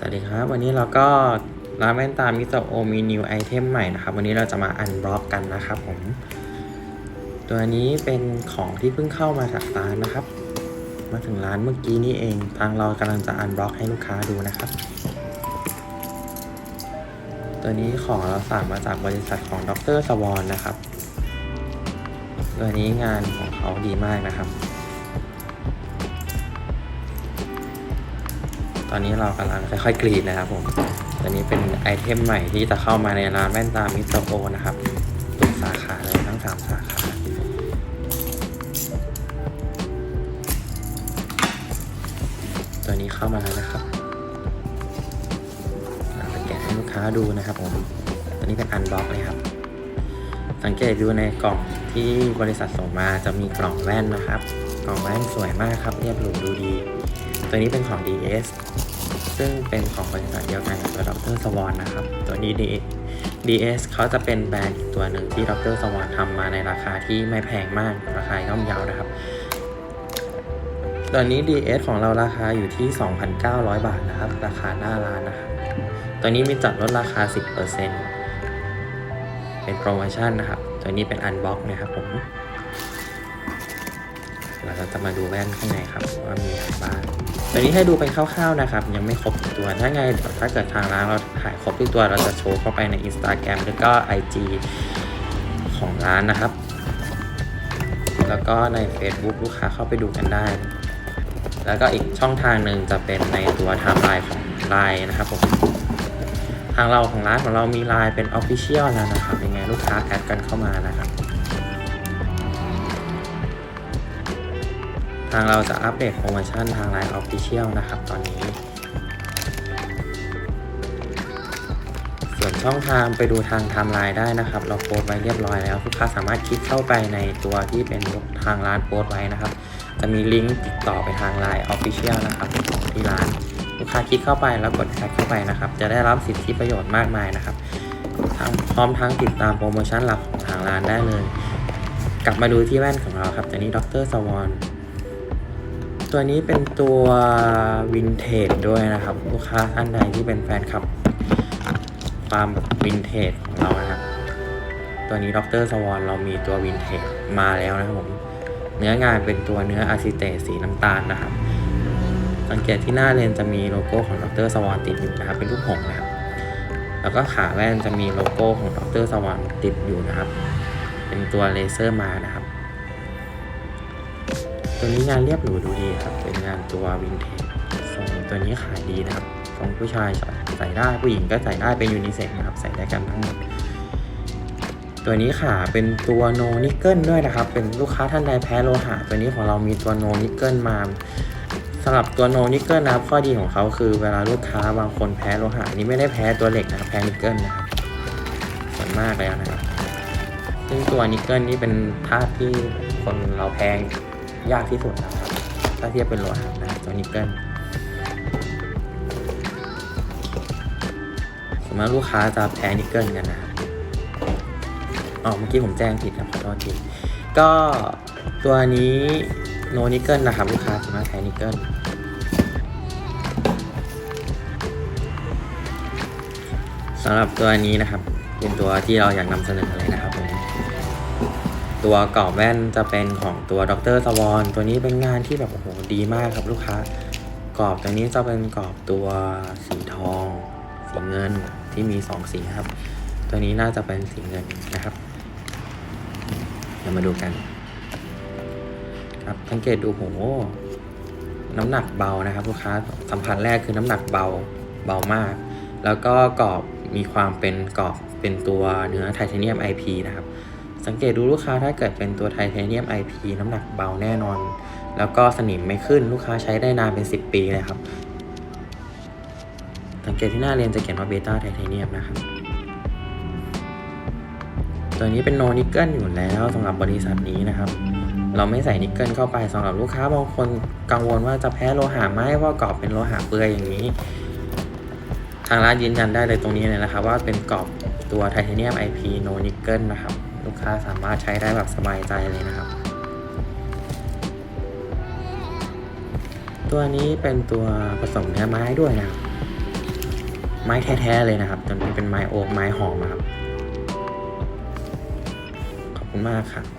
สวัสดีครับ วันนี้เราก็ร้านแว่นตามิโซโอมีนิวไอเทมใหม่นะครับ วันนี้เราจะมาอันบล็อกกันนะครับผม ตัวนี้เป็นของที่เพิ่งเข้ามาจากร้านนะครับ มาถึงร้านเมื่อกี้นี่เอง ทางเรากำลังจะอันบล็อกให้ลูกค้าดูนะครับ ตัวนี้ของเราสั่งมาจากบริษัทของดรสวอนนะครับ ตัวนี้งานของเขาดีมากนะครับ ตอนนี้เรากำลังค่อยๆกรีดนะครับผมตัวนี้เป็นไอเทมใหม่ที่จะเข้ามาในร้านแว่นตามิสเตอร์โอนะครับทุกสาขาเลยทั้งสามสาขาตัวนี้เข้ามาแล้วนะครับเราจะแกะให้ลูกค้าดูนะครับผมตัวนี้เป็นอันบ็อกเลยครับ สังเกตดูในกล่องที่บริษัทส่งมาจะมีกล่องแว่นนะครับ กล่องแว่นสวยมากครับ เรียบหรูดูดี ตัวนี้เป็นของ DS ซึ่งเป็นของบริษัทเดียวกันกับตัวดรสวอนนะครับ ตัวนี้ DS เขาจะเป็นแบรนด์อีกตัวหนึ่งที่ดรสวอนทำมาในราคาที่ไม่แพงมาก ราคาย่อมเยาวนะครับ ตอนนี้ DS ของเราราคาอยู่ที่ 2,900 บาทนะครับ ราคาหน้าร้านนะครับ ตัวนี้มีจัดลดราคา 10%เป็นโปรโมชั่นนะครับ ตัวนี้เป็นอันบ็อกนะครับผม เราจะมาดูแว่นข้างในครับว่ามีอะไรบ้างตัวนี้ให้ดูเป็นคร่าวๆนะครับ ยังไม่ครบทุกตัวถ้าไงเดี๋ยวถ้าเกิดทางร้านเราถ่ายครบทุกตัวเราจะโชว์เข้าไปใน Instagram แล้วก็ IG ของร้านนะครับ แล้วก็ใน Facebook ลูกค้าเข้าไปดูกันได้ แล้วก็อีกช่องทางหนึ่งจะเป็นในตัวไทม์ไลน์ของไลน์นะครับผมทางเราของร้านของเรามีไลน์เป็น Official แล้วนะครับยังไงลูกค้าแอดกันเข้ามานะครับ ทางเราจะอัปเดตโปรโมชั่นทางไลน์ Official นะครับตอนนี้ ส่วนช่องทางไปดูทางไทม์ไลน์ได้นะครับ เราโพสไว้เรียบร้อยแล้วลูกค้าสามารถคลิกเข้าไปในตัวที่เป็นทางร้านโพสไว้นะครับ จะมีลิงก์ติดต่อไปทางไลน์ Official นะครับของที่ร้าน ลูกค้าคลิกเข้าไปแล้วกดแอดเข้าไปนะครับ จะได้รับสิทธิประโยชน์มากมายนะครับทั้งพร้อมทั้งติดตามโปรโมชั่นหลักของทางร้านได้เลย กลับมาดูที่แว่นของเราครับตัวนี้ดรสวอน ตัวนี้เป็นตัววินเทจด้วยนะครับ ลูกค้าท่านใดที่เป็นแฟนคลับ ความวินเทจของเรานะครับ ตัวนี้ดรสวอนเรามีตัววินเทจมาแล้วนะครับผม เนื้องานเป็นตัวเนื้ออาซิเตสีน้ำตาลนะครับ สังเกตที่หน้าเลนจะมีโลโก้ของดรสวอนติดอยู่นะครับ เป็นรูปหงนะครับ แล้วก็ขาแว่นจะมีโลโก้ของดรสวอนติดอยู่นะครับ เป็นตัวเลเซอร์มานะครับ ตัวนี้งานเรียบหรูดูดีครับ เป็นงานตัววินเทจทรงตัวนี้ขายดีนะครับทรงผู้ชายใส่ได้ผู้หญิงก็ใส่ได้เป็นยูนิเซ็กนะครับ ใส่ได้กันทั้งหมด ตัวนี้ขาเป็นตัวโนนิกเกิลด้วยนะครับ เป็นลูกค้าท่านใดแพ้โลหะ ตัวนี้ของเรามีตัวโนนิกเกิลมาสำหรับตัวโนนิกเกิลนะครับข้อดีของเขาคือเวลาลูกค้าบางคนแพ้โลหะนี่ไม่ได้แพ้ตัวเหล็กนะแพ้นิกเกิลนะครับส่วนมากแล้วนะครับซึ่งตัวนิกเกิลนี่เป็นธาตุที่คนเราแพ้ ยากที่สุดนะครับ ถ้าเทียบเป็นโลหะนะครับตัวนิกเกิลส่วนมากลูกค้าจะแพ้นิกเกิลกันนะครับอ๋อเมื่อกี้ผมแจ้งผิดครับขอโทษทีก็ตัวนี้โนนิกเกิลนะครับ ลูกค้าสามารถแพ้นิกเกิลสำหรับตัวนี้นะครับ เป็นตัวที่เราอยากนำเสนอเลยนะครับผม ตัวกรอบแว่นจะเป็นของตัวดรสวอนตัวนี้เป็นงานที่แบบโอ้โหดีมากครับลูกค้ากรอบตัวนี้จะเป็นกรอบตัวสีทอง สีเงินที่มีสองสีครับ ตัวนี้น่าจะเป็นสีเงินนะครับเดี๋ยวมาดูกัน ครับสังเกตดูโหน้ำหนักเบานะครับลูกค้าสัมผัสแรกคือน้ำหนักเบาเบามาก แล้วก็กรอบมีความเป็นกรอบเป็นตัวเนื้อไทเทเนียม IP นะครับ สังเกตดูลูกค้าถ้าเกิดเป็นตัวไทเทเนียม IP น้ำหนักเบาแน่นอน แล้วก็สนิมไม่ขึ้นลูกค้าใช้ได้นานเป็น 10 ปีเลยครับ สังเกตที่หน้าเรียนจะเขียนว่าเบต้าไทเทเนียมนะครับ ตัวนี้เป็นโนนิกเกิลอยู่แล้วสำหรับบริษัทนี้นะครับเราไม่ใส่นิกเกิลเข้าไปสำหรับลูกค้าบางคนกังวลว่าจะแพ้โลหะไหมเพราะกรอบเป็นโลหะเปลือยอย่างนี้ ทางร้านยืนยันได้เลยตรงนี้เลยนะครับ ว่าเป็นกรอบตัวไทเทเนียม IP โนนิกเกิลนะครับ ลูกค้าสามารถใช้ได้แบบสบายใจเลยนะครับ ตัวนี้เป็นตัวผสมเนื้อไม้ด้วยนะครับ ไม้แท้ๆเลยนะครับตัวนี้เป็นไม้โอ๊กไม้หอมอะครับ ขอบคุณมากครับ